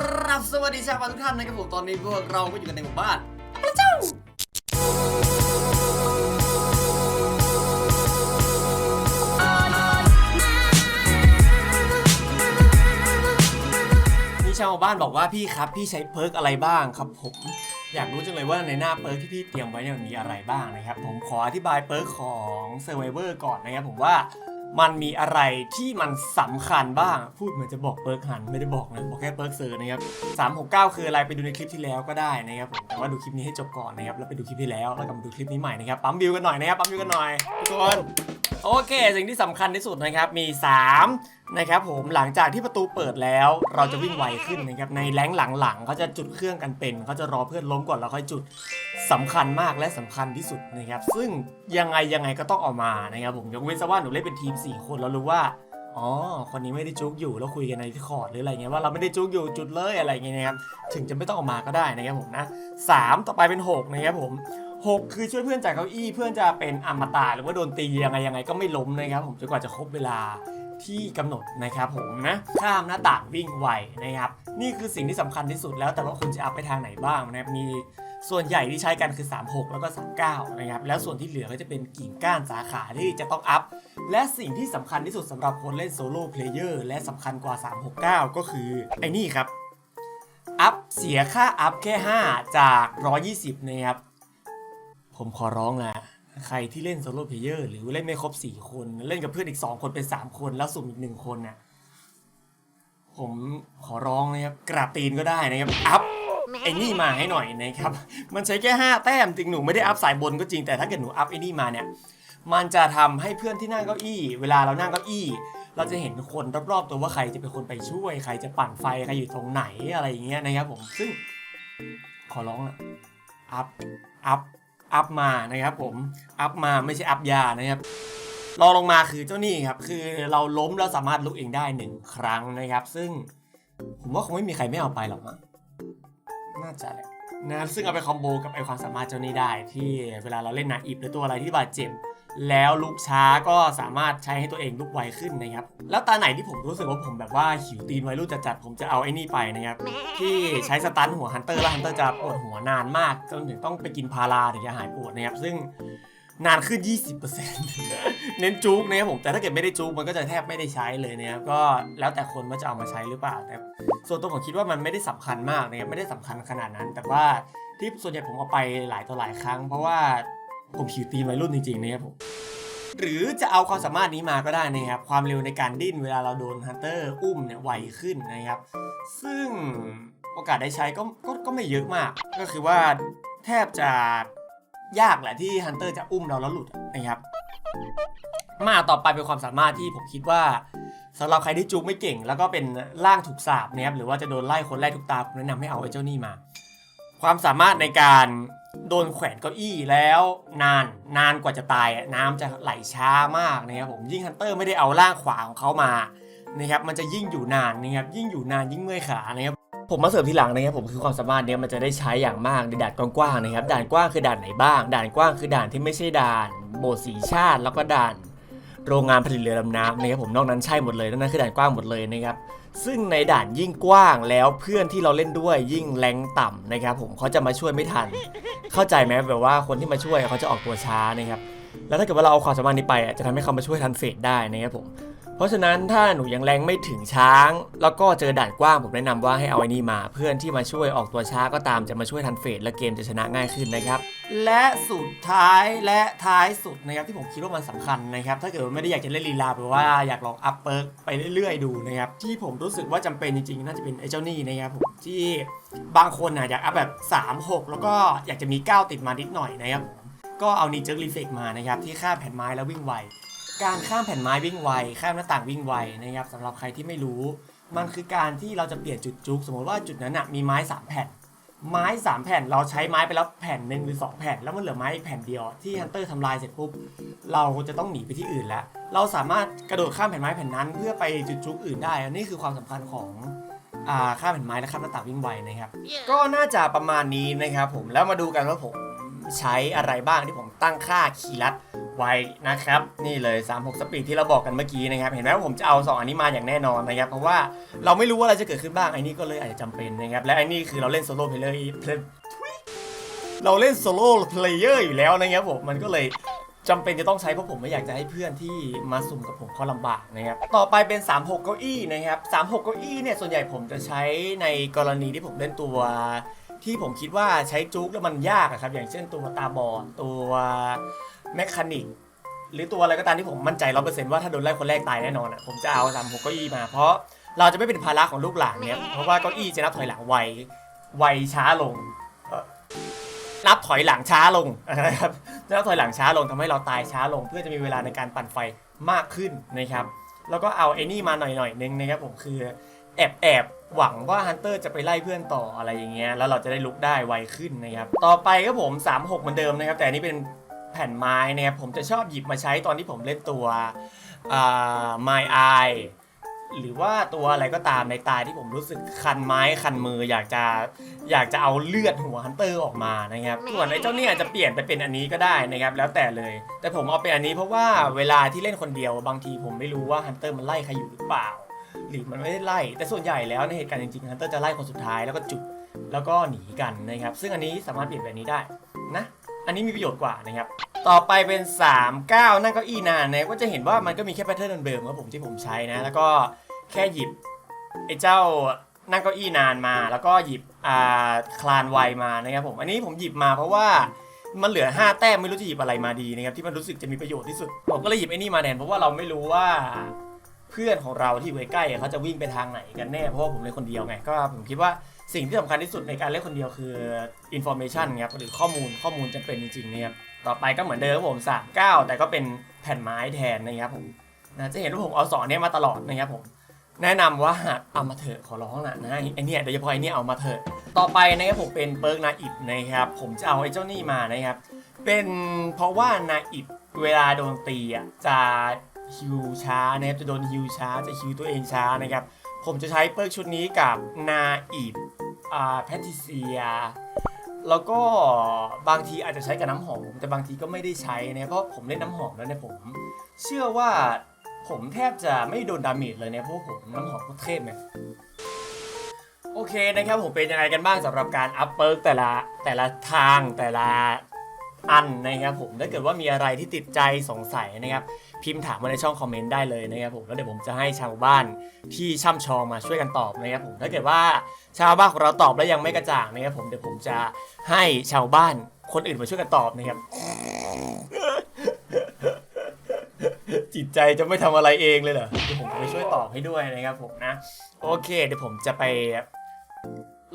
ครับสวัสดีชาวบ้านทุกท่านนะครับผมตอนนี้พวกเราก็อยู่กันในหมู่บ้านพระเจ้ามีชาวบ้านบอกว่าพี่ครับพี่ใช้เพิร์กอะไรบ้างครับผมอยากรู้จังเลยว่าในหน้าเปิร์กที่พี่เตรียมไว้เนี่ยมันมีอะไรบ้างนะครับ ผมขออธิบายเปิร์กของ Survivor ก่อนนะครับผมว่า มันมีอะไรที่มันสำคัญบ้าง พูดเหมือนจะบอกเปิร์กหันไม่ได้บอกนะบอกแค่เปิร์กเซอร์นะครับ369คืออะไรไปดูในคลิปที่แล้วก็ได้นะครับผมแต่ว่าดูคลิปนี้ให้จบก่อนนะครับแล้วไปดูคลิปที่แล้วแล้วกลับมาดูคลิปนี้ใหม่นะครับปั๊มวิวกันหน่อยนะครับปั๊มวิวกันหน่อยทุกคนโอเค สิ่งที่สำคัญที่สุดนะครับมี 3นะครับผมหลังจากที่ประตูเปิดแล้วเราจะวิ่งไวขึ้นนะครับในแรงหลังๆเขาจะจุดเครื่องกันเป็นเขาจะรอเพื่อนล้มก่อนแล้วค่อยจุด สำคัญมากและสำคัญที่สุดนะครับ ซึ่งยังไงยังไงก็ต้องออกมานะครับผมยกเว้นซะว่าหนูเล่นเป็นทีม 4 คนแล้วรู้ว่าอ๋อ คนนี้ไม่ได้จุกอยู่แล้วคุยกันในที่คอร์ดหรืออะไรเงี้ยว่าเราไม่ได้จุกอยู่จุดเลยอะไรเงี้ยนะครับถึงจะไม่ต้องออกมาก็ได้นะครับผมนะสามต่อไปเป็นหกนะครับผมหกคือช่วยเพื่อนจากเก้าอี้เพื่อนจะเป็นอมตะหรือว่าโดนตียังไงยังไงก็ไม่ล้มนะครับผมจนกว่าจะครบเวลาที่กำหนดนะครับผมนะข้ามหน้าต่างวิ่งไวนะครับนี่คือสิ่งที่สำคัญที่สุดแล้วแต่ว่าคุณจะอัพไปทางไหนบ้างนะครับมี ส่วนใหญ่ที่ใช้กันคือ 36 แล้วก็ 39 นะครับ แล้วส่วนที่เหลือก็จะเป็นกิ่งก้านสาขาที่จะต้องอัพ และสิ่งที่สำคัญที่สุดสำหรับคนเล่นโซโล่เพลเยอร์และสำคัญกว่า 369 ก็คือ ไอ้นี่ครับ อัพเสียค่าอัพแค่ 5 จาก 120 นะครับ ผมขอร้องนะใครที่เล่นโซโล่เพลเยอร์หรือเล่นไม่ครบ 4 คน เล่นกับเพื่อนอีก 2 คนเป็น 3 คน แล้วสุ่มอีก 1 คนนี่ยผมขอร้องนะครับกราบตีนก็ได้นะครับ อัพ ไอ้นี่มาให้หน่อยนะครับ มันใช้แค่ 5 แต้มจริงหนูไม่ได้อัพสายบนก็จริงแต่ถ้าเกิดหนูอัพไอ้นี่มาเนี่ย มันจะทำให้เพื่อนที่นั่งเก้าอี้ เวลาเรานั่งเก้าอี้ เราจะเห็นคนรอบๆตัวว่าใครจะเป็นคนไปช่วย ใครจะปั่นไฟใครอยู่ตรงไหนอะไรอย่างเงี้ยนะครับผมซึ่งขอร้องอะอัพอัพอัพมานะครับผมอัพมาไม่ใช่อัพยานะครับรองลงมาคือเจ้านี่ครับ คือเราล้มแล้วสามารถลุกเองได้หนึ่งครั้งนะครับ ซึ่งผมว่าคงไม่มีใครไม่เอาไปหรอกมั้ง น่าจะแหละนะซึ่งเอาไปคอมโบกับไอความสามารถเจ้านี้ได้ ที่เวลาเราเล่นนาอิบหรือตัวอะไรที่บาดเจ็บแล้วลุกช้าก็สามารถใช้ให้ตัวเองลุกไวขึ้นนะครับ แล้วตาไหนที่ผมรู้สึกว่าผมแบบว่าหิวตีนไวรุ่นจัดๆผมจะเอาไอ้นี่ไปนะครับ ที่ใช้สตันหัวฮันเตอร์แล้วฮันเตอร์จะปวดหัวนานมากจนถึงต้องไปกินพาราถึงจะหายปวดนะครับ ซึ่ง นานขึ้น 20%เน้นจุกนะครับผม แต่ถ้าเกิดไม่ได้จุกมันก็จะแทบไม่ได้ใช้เลยนะครับก็แล้วแต่คนว่าจะเอามาใช้หรือเปล่า แต่ส่วนตัวผมคิดว่ามันไม่ได้สำคัญมากนะครับไม่ได้สำคัญขนาดนั้น แต่ว่าที่ส่วนใหญ่ผมเอาไปหลายต่อหลายครั้ง เพราะว่าผมหิวตีนวัยรุ่นจริงๆนะครับผมหรือจะเอาความสามารถนี้มาก็ได้นะครับ ความเร็วในการดิ้นเวลาเราโดนฮันเตอร์อุ้มเนี่ยไวขึ้นนะครับ ซึ่งโอกาสได้ใช้ก็ก็ก็ไม่เยอะมาก ก็คือว่าแทบจะ ยากแหละที่ฮันเตอร์จะอุ้มเราแล้วหลุดนะครับมาต่อไปเป็นความสามารถที่ผมคิดว่าสำหรับใครที่จูกไม่เก่ง แล้วก็เป็นร่างถูกสาบนะครับหรือว่าจะโดนไล่คนไล่ทุกตาผมแนะนำให้เอาไอ้เจ้านี่มา ความสามารถในการโดนแขวนเก้าอี้แล้วนานนานกว่าจะตายน้ำจะไหลช้ามากนะครับผมยิ่งฮันเตอร์ไม่ได้เอาร่างขวาของเขามานะครับมันจะยิ่งอยู่นานนะครับยิ่งอยู่นานยิ่งเมื่อยขานะครับ ผมมาเสริมทีหลังนะครับผมคือความสามารถเนี้ยมันจะได้ใช้อย่างมากในด่านกว้างๆนะครับด่านกว้างคือด่านไหนบ้าง ด่านกว้างคือด่านที่ไม่ใช่ด่านโบสถ์สีชาติ แล้วก็ด่านโรงงานผลิตเรือดำน้ำนะครับผมนอกนั้นใช่หมดเลยนั่นคือด่านกว้างหมดเลยนะครับซึ่งในด่านยิ่งกว้างแล้วเพื่อนที่เราเล่นด้วยยิ่งแรงต่ำนะครับผมเขาจะมาช่วยไม่ทัน เข้าใจไหมแบบว่าคนที่มาช่วยเขาจะออกตัวช้านะครับแล้วถ้าเกิดว่าเราเอาความสามารถนี้ไปจะทำให้เขามาช่วยทันเฟสได้นะครับผม เพราะฉะนั้นถ้าหนูยังแรงไม่ถึงช้าง แล้วก็เจอด่านกว้างผมแนะนำว่าให้เอาไอ้นี่มา เพื่อนที่มาช่วยออกตัวช้าก็ตามจะมาช่วยทันเฟสและเกมจะชนะง่ายขึ้นนะครับ และสุดท้ายและท้ายสุดนะครับที่ผมคิดว่ามันสำคัญนะครับ ถ้าเกิดว่าไม่ได้อยากจะเล่นลีลาหรือว่าอยากลองอัพเปิร์กไปเรื่อยๆดูนะครับที่ผมรู้สึกว่าจำเป็นจริงๆน่าจะเป็นไอ้เจ้านี่นะครับผมที่บางคนนะอยากอัพแบบ 3 6 แล้วก็อยากจะมี 9 ติดมานิดหน่อยนะครับก็เอานีเจอร์รีเฟกมานะครับที่ข้ามแผ่นไม้แล้ววิ่งไว การข้ามแผ่นไม้วิ่งไว ข้ามหน้าต่างวิ่งไวนะครับสำหรับใครที่ไม่รู้ มันคือการที่เราจะเปลี่ยนจุดจุก สมมติว่าจุดนั้นนะมีไม้ 3 แผ่น ไม้ 3 แผ่นเราใช้ไม้ไปแล้วแผ่นหนึ่งหรือ 2 แผ่น แล้วมันเหลือไม้อีกแผ่นเดียวที่ฮันเตอร์ทำลายเสร็จปุ๊บเราจะต้องหนีไปที่อื่นแล้ว เราสามารถกระโดดข้ามแผ่นไม้แผ่นนั้น เพื่อไปจุดจุกอื่นได้ อันนี้คือความสำคัญของอ่าข้ามแผ่นไม้และข้ามหน้าต่างวิ่งไวนะครับ ก็น่าจะประมาณนี้นะครับผมแล้วมาดูกันว่าผมใช้อะไรบ้างที่ผมตั้งค่าคีย์ลัด ไว้นะครับนี่เลย 36 สปีดที่เราบอกกันเมื่อกี้นะครับเห็นไหมว่าผมจะเอา 2 อันนี้มาอย่างแน่นอนนะครับเพราะว่าเราไม่รู้ว่าอะไรจะเกิดขึ้นบ้างไอ้นี่ก็เลยอาจจะจำเป็นนะครับและไอ้นี่คือเราเล่นโซโล่เพลเยอร์เราเล่นโซโล่เพลเยอร์อยู่แล้วนะครับผมมันก็เลยจำเป็นจะต้องใช้เพราะผมไม่อยากจะให้เพื่อนที่มาสุ่มกับผมเขาลำบากนะครับ ต่อไปเป็น 36 เก้าอี้นะครับ 36 เก้าอี้เนี่ยส่วนใหญ่ผมจะใช้ในกรณีที่ผมเล่นตัว ที่ผมคิดว่าใช้จุกแล้วมันยากอะครับ อย่างเช่นตัวตาบอดตัวแมคคานิกหรือตัวอะไรก็ตามที่ผมมั่นใจร้อเปอร์เซ็นต์ว่าถ้าโดนไล่คนแรกตายแน่นอนอะผมจะเอาสามหกเก้าอี้มา เพราะเราจะไม่เป็นภาระของลูกหลานเนี่ยเพราะว่าเก้าอี้จะนับถอยหลังไวไวช้าลงนับถอยหลังช้าลงนะครับจะนับถอยหลังช้าลงทำให้เราตายช้าลง เพื่อจะมีเวลาในการปั่นไฟมากขึ้นนะครับ แล้วก็เอาไอ้นี่มาหน่อยๆนึงนะครับผมคือแอบแอบ หวังว่าฮันเตอร์จะไปไล่เพื่อนต่ออะไรอย่างเงี้ยแล้วเราจะได้ลุกได้ไวขึ้นนะครับ ต่อไปก็ผม 36 เหมือนเดิมนะครับ แต่อันนี้เป็นแผ่นไม้นะครับ ผมจะชอบหยิบมาใช้ตอนที่ผมเล่นตัวอ่า My Eye หรือว่าตัวอะไรก็ตามในตาที่ผมรู้สึกคันไม้คันมืออยากจะอยากจะเอาเลือดหัวฮันเตอร์ออกมานะครับส่วนไอ้เจ้าเนี่ยจะเปลี่ยนไปเป็นอันนี้ก็ได้นะครับ แล้วแต่เลย แต่ผมเอาเป็นอันนี้เพราะว่าเวลาที่เล่นคนเดียวบางทีผมไม่รู้ว่าฮันเตอร์มันไล่ใครอยู่หรือเปล่า หรือมันไม่ได้ไล่ แต่ส่วนใหญ่แล้วในเหตุการณ์จริงๆฮันเตอร์จะไล่คนสุดท้ายแล้วก็จุดแล้วก็หนีกันนะครับ ซึ่งอันนี้สามารถเปลี่ยนแบบนี้ได้นะ อันนี้มีประโยชน์กว่านะครับ ต่อไปเป็น 3 9 นั่งเก้าอี้นานนะก็จะเห็นว่ามันก็มีแค่แพทเทิร์นเดิมครับผมที่ผมใช้นะ แล้วก็แค่หยิบไอ้เจ้านั่งเก้าอี้นานมา แล้วก็หยิบอ่าคลานไวมานะครับผม อันนี้ผมหยิบมาเพราะว่ามันเหลือ 5 แต้มไม่รู้จะหยิบอะไรมาดีนะครับที่มันรู้สึกจะมีประโยชน์ที่สุด ผมก็เลยหยิบไอ้นี่มาแทนเพราะว่าเราไม่รู้ว่า เพื่อนของเราที่อยู่ใกล้ๆเขาจะวิ่งไปทางไหนกันแน่เพราะว่าผมเล่นคนเดียวไงก็ผมคิดว่าสิ่งที่สำคัญที่สุดในการเล่นคนเดียวคือ information ครับหรือข้อมูลข้อมูลจำเป็นจริงๆนะครับต่อไปก็เหมือนเดิมครับผม 3 9 แต่ก็เป็นแผ่นไม้แทนนะครับผมนะจะเห็นว่าผมเอาสอนเนี้ยมาตลอดนะครับผมแนะนำว่าเอามาเถอะขอร้องนะนะไอเนี่ยโดยเฉพาะไอเนี่ยเอามาเถอะต่อไปนะครับผมเป็นเปิร์กนาอิบนะครับผมจะเอาไอ้เจ้านี่มานะครับเป็นเพราะว่านาอิบเวลาโดนตีอะจะ ฮิวช้านะครับจะโดนฮิวช้าจะฮิวตัวเองช้านะครับ ผมจะใช้เปิร์กชุดนี้กับนาอิบอ่าแพทิเซีย แล้วก็บางทีอาจจะใช้กับน้ำหอม แต่บางทีก็ไม่ได้ใช้นะเพราะผมเล่นน้ำหอมแล้วเนี่ยผม เชื่อว่าผมแทบจะไม่โดนดาเมจเลยเนี่ยเพราะผมน้ำหอมก็เทพเนี่ยโอเคนะครับผมเป็นยังไงกันบ้างสำหรับการอัพเปิร์กแต่ละแต่ละทางแต่ละอันนะครับผมถ้าเกิดว่ามีอะไรที่ติดใจสงสัยนะครับ พิมพ์ถามมาในช่องคอมเมนต์ได้เลยนะครับผมแล้วเดี๋ยวผมจะให้ชาวบ้านที่ช่ำชองมาช่วยกันตอบนะครับผมถ้าเกิดว่าชาวบ้านของเราตอบแล้วยังไม่กระจ่างนะครับผมเดี๋ยวผมจะให้ชาวบ้านคนอื่นมาช่วยกันตอบนะครับ จิตใจจะไม่ทำอะไรเองเลยเหรอเดี๋ยวผมไปช่วยตอบให้ด้วยนะครับผมนะ โอเค เดี๋ยวผมจะไป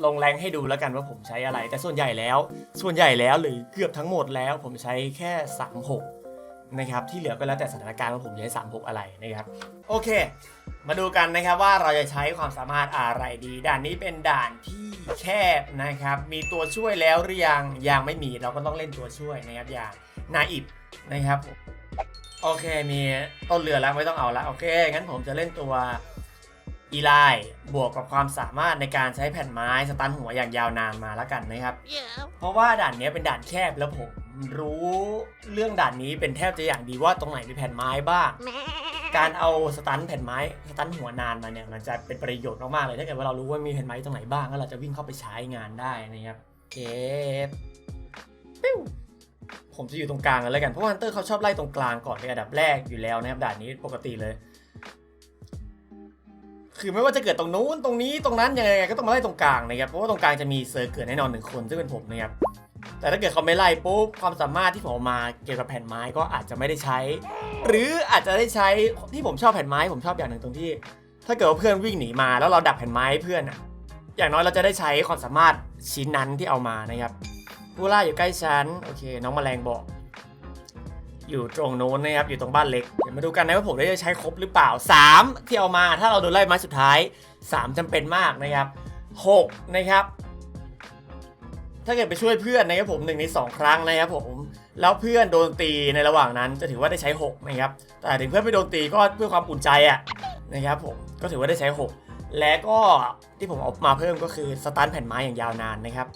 ลงแรงให้ดูแล้วกันว่าผมใช้อะไร แต่ส่วนใหญ่แล้ว ส่วนใหญ่แล้วหรือเกือบทั้งหมดแล้ว ผมใช้แค่ 36 นะครับที่เหลือก็แล้วแต่สถานการณ์ว่าผมจะใช้36อะไรนะครับโอเค มาดูกันนะครับว่าเราจะใช้ความสามารถอะไรดี ด่านนี้เป็นด่านที่แคบนะครับ มีตัวช่วยแล้วหรือยังยังไม่มีเราก็ต้องเล่นตัวช่วยนะครับอย่างนาอิบนะครับโอเคมีต้นเรือแล้วไม่ต้องเอาละโอเคงั้นผมจะเล่นตัวอีไลบวกกับความสามารถในการใช้แผ่นไม้สตันหัวอย่างยาวนานมาแล้วกันนะครับ Yeah. เพราะว่าด่านเนี้ยเป็นด่านแคบแล้วผม รู้เรื่องด่านนี้เป็นแทบจะอย่างดีว่าตรงไหนมีแผ่นไม้บ้าง การเอาสตันแผ่นไม้สตันหัวนานมาเนี่ยมันจะเป็นประโยชน์มากๆเลยถ้าเกิดว่าเรารู้ว่ามีแผ่นไม้ตรงไหนบ้างแล้วเราจะวิ่งเข้าไปใช้งานได้นะครับเก็บปิ้วผมจะอยู่ตรงกลางกันแล้วกันเพราะว่าฮันเตอร์เขาชอบไล่ตรงกลางก่อนเป็นอันดับแรกอยู่แล้วนะครับด่านนี้ปกติเลย คือไม่ว่าจะเกิดตรงนู้นตรงนี้ตรงนั้นยังไงก็ต้องมาไล่ตรงกลางนะครับเพราะว่าตรงกลางจะมีเซอร์เกิดแน่นอนหนึ่งคนซึ่งเป็นผมนะครับ แต่ถ้าเกิดเขาไม่ไล่ปุ๊บความสามารถที่ผมมาเกี่ยวกับแผ่นไม้ก็อาจจะไม่ได้ใช้ หรืออาจจะได้ใช้ที่ผมชอบแผ่นไม้ ผมชอบอย่างหนึ่งตรงที่ ถ้าเกิดว่าเพื่อนวิ่งหนีมาแล้วเราดักแผ่นไม้เพื่อนอะอย่างน้อยเราจะได้ใช้ความสามารถชิ้นนั้นที่เอามานะครับผู้ล่าอยู่ใกล้ฉันโอเค น้องแมลงบอก อยู่ตรงโน้นนะครับอยู่ตรงบ้านเล็กเดี๋ยวมาดูกันนะว่าผมได้ใช้ครบหรือเปล่า 3 ที่เอามาถ้าเราโดนไล่ไม้สุดท้าย 3จำเป็นมากนะครับ 6 นะครับ ถ้าเกิดไปช่วยเพื่อนนะครับผมหนึ่งในสองครั้งนะครับผมแล้วเพื่อนโดนตีในระหว่างนั้นจะถือว่าได้ใช้6นะครับแต่ถึงเพื่อนไม่โดนตีก็เพื่อความอุ่นใจอะนะครับผมก็ถือว่าได้ใช้ 6 และก็ที่ผมเอามาเพิ่มก็คือสตันแผ่นไม้อย่างยาวนานนะครับ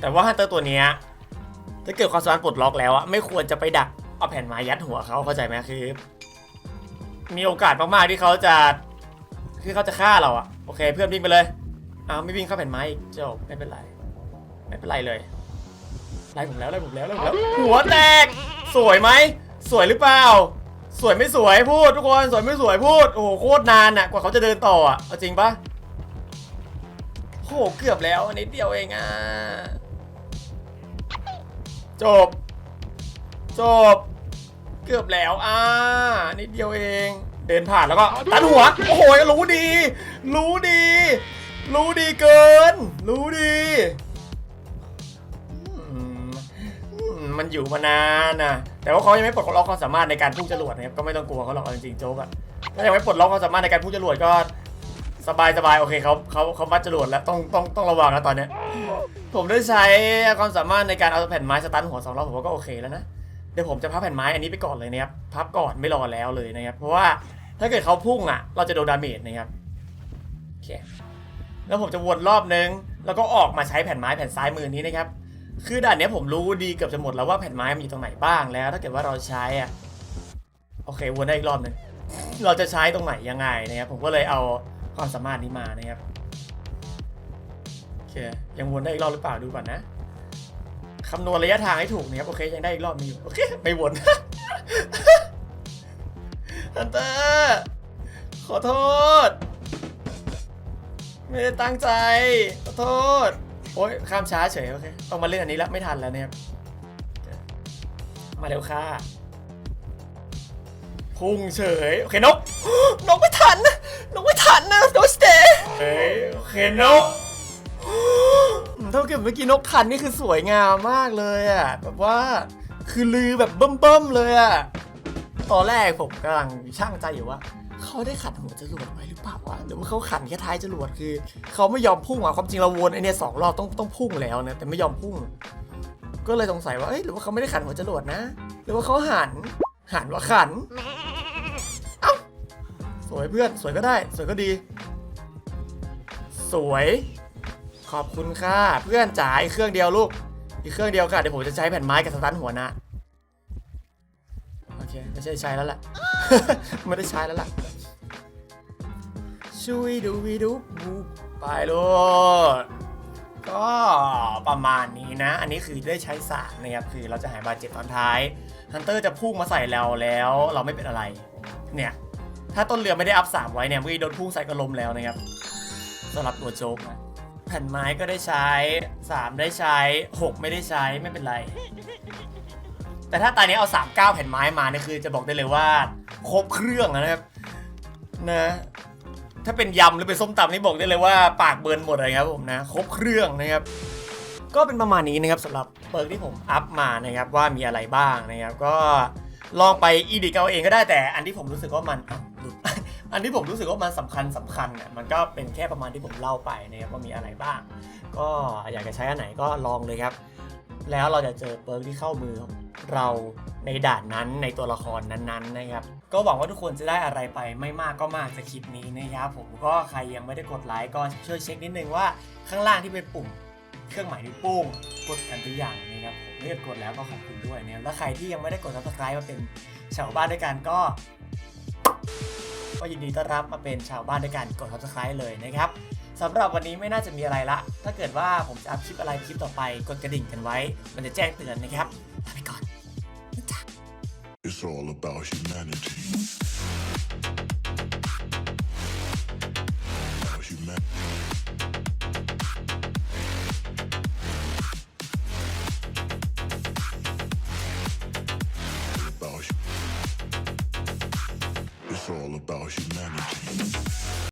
แต่ว่าฮันเตอร์ตัวนี้ถ้าเกิดความสามารถปลดล็อกแล้วอะไม่ควรจะไปดักเอาแผ่นไม้ยัดหัวเขาเข้าใจไหมคือ มีโอกาสมากๆที่เขาจะคือเขาจะฆ่าเราอะโอเค เพื่อนวิ่งไปเลยอ้าวไม่วิ่งเข้าแผ่นไม้อีกจบไม่เป็นไร ไม่เป็นไรเลยไล่ผมแล้วไล่ผมแล้วไล่ผมแล้ว หัวแตก สวยไหม สวยหรือเปล่า สวยไม่สวยพูดทุกคนสวยไม่สวยพูด โอ้โหโคตรนานอะกว่าเขาจะเดินต่ออะเอาจริงปะโอ้โหเกือบแล้วนิดเดียวเองอะจบ จบ เกือบแล้วอ่านิดเดียวเอง เดินผ่านแล้วก็ตัดหัว โอ้โหรู้ดี รู้ดี รู้ดีเกิน รู้ดี มันอยู่มานานนะแต่ว่าเขายังไม่ปลดล็อกความสามารถในการพุ่งจรวดนะครับก็ไม่ต้องกลัวเขาหรอกเอาจริงๆโจ๊กอะถ้ายังไม่ปลดล็อกความสามารถในการพุ่งจรวดก็สบายสบายๆโอเคเขาเขาเขามัดจรวดแล้วต้องต้องต้องระวังนะตอนเนี้ยผมได้ใช้ความสามารถในการเอาแผ่นไม้สตันหัวสองรอบผมว่าก็โอเคแล้วนะเดี๋ยวผมจะพับแผ่นไม้อันนี้ไปก่อนเลยนะครับพับก่อนไม่รอแล้วเลยนะครับเพราะว่าถ้าเกิดเขาพุ่งอะ เราจะโดนดาเมจนะครับโอเคแล้วผมจะวนรอบนึง แล้วก็ออกมาใช้แผ่นไม้แผ่นซ้ายมือนี้นะครับ คือด่านเนี้ยผมรู้ดีเกือบจะหมดแล้วว่าแผ่นไม้มันอยู่ตรงไหนบ้างแล้ว ถ้าเกิดว่าเราใช้อะโอเควนได้อีกรอบหนึ่งเราจะใช้ตรงไหนยังไงนะครับผมก็เลยเอาความสามารถนี้มานะครับโอเคยังวนได้อีกรอบหรือเปล่าดูก่อนนะคำนวณระยะทางให้ถูกนะครับโอเคยังได้อีกรอบนึงอยู่โอเคไม่วนฮันเตอร์ขอโทษ ไม่ได้ตั้งใจ ขอโทษ โอ้ยข้ามช้าเฉยโอเคต้องมาเล่นอันนี้แล้วไม่ทันแล้วเนี่ยมาเร็วค่ะพุ่งเฉยโอเคนกนกไม่ทันนะนกไม่ทันนะโดสเตย์เฮ้ยโอเคนกเท่ากับเมื่อกี้นกทันนี่คือสวยงามมากเลยอะแบบว่าคือลือแบบเบิ่มๆเลยอะตอนแรกผมกำลังช่างใจอยู่ว่า เขาได้ขัดหัวจรวดไว้หรือเปล่าวะหรือว่าเขาขันแค่ท้ายจรวดคือเขาไม่ยอมพุ่งอะความจริงเราวนไอเนี่ยสองรอบต้องต้องพุ่งแล้วนะแต่ไม่ยอมพุ่ง ก็เลยสงสัยว่าเอ้ยหรือว่าเขาไม่ได้ขันหัวจรวดนะ หรือว่าเขาหันหันว่าขันเอ้าสวยเพื่อนสวยก็ได้ สวยก็ดี สวย ขอบคุณค่ะเพื่อนจ๋าอีกเครื่องเดียวลูกอีกเครื่องเดียวค่ะเดี๋ยวผมจะใช้แผ่นไม้กับสตันหัวนะโอเคไม่ใช่ใช้แล้วล่ะ ไม่ได้ใช้แล้วล่ะ ช่วยดูวีดูบูไปลูกก็ประมาณนี้นะ อันนี้คือได้ใช้สารนะครับ คือเราจะหายบาดเจ็บตอนท้ายฮันเตอร์จะพุ่งมาใส่เราแล้วเราไม่เป็นอะไร เนี่ย ถ้าต้นเรือไม่ได้อัพสามไว้เนี่ยเมื่อกี้โดนพุ่งใส่กระลมแล้วนะครับสำหรับตัวโจ๊กนะแผ่นไม้ก็ได้ใช้ 3 ได้ใช้ 6 ไม่ได้ใช้ไม่เป็นไร แต่ถ้าตอนนี้เอา 3 9 แผ่นไม้มาเนี่ยคือจะบอกได้เลยว่า ครบเครื่องนะครับนะ ถ้าเป็นยำหรือเป็นส้มตำนี่บอกได้เลยว่าปากเบิร์นหมดเลยครับผมนะครบเครื่องนะครับก็เป็นประมาณนี้นะครับสำหรับเปิร์กที่ผมอัพมานะครับว่ามีอะไรบ้างนะครับก็ลองไปอีดิกเอาเองก็ได้แต่อันที่ผมรู้สึกว่ามันหลุดอันที่ผมรู้สึกว่ามันสำคัญสำคัญเนี่ยมันก็เป็นแค่ประมาณที่ผมเล่าไปนะครับว่ามีอะไรบ้าง ก็อยากจะใช้อันไหนก็ลองเลยครับ แล้วเราจะเจอเปิร์กที่เข้ามือเรา ในด่านนั้นในตัวละครนั้นๆนะครับ ก็หวังว่าทุกคนจะได้อะไรไปไม่มากก็มากจากคลิปนี้นะครับ ผมก็ใครยังไม่ได้กดไลค์ก็ช่วยเช็คนิดนึงว่าข้างล่างที่เป็นปุ่มเครื่องหมายนิ้วโป้งกดกันหรือยังนะครับผมถ้าเกิดกดแล้วก็ขอบคุณด้วยนะแล้วใครที่ยังไม่ได้กด subscribe มาเป็นชาวบ้านด้วยกันก็ ก็ยินดีต้อนรับมาเป็นชาวบ้านด้วยกันกด subscribe เลยนะครับสำหรับวันนี้ไม่น่าจะมีอะไรละ ถ้าเกิดว่าผมจะอัพคลิปอะไรคลิปต่อไปกดกระดิ่งกันไว้ มันจะแจ้งเตือนนะครับลาไปก่อน all about humanity.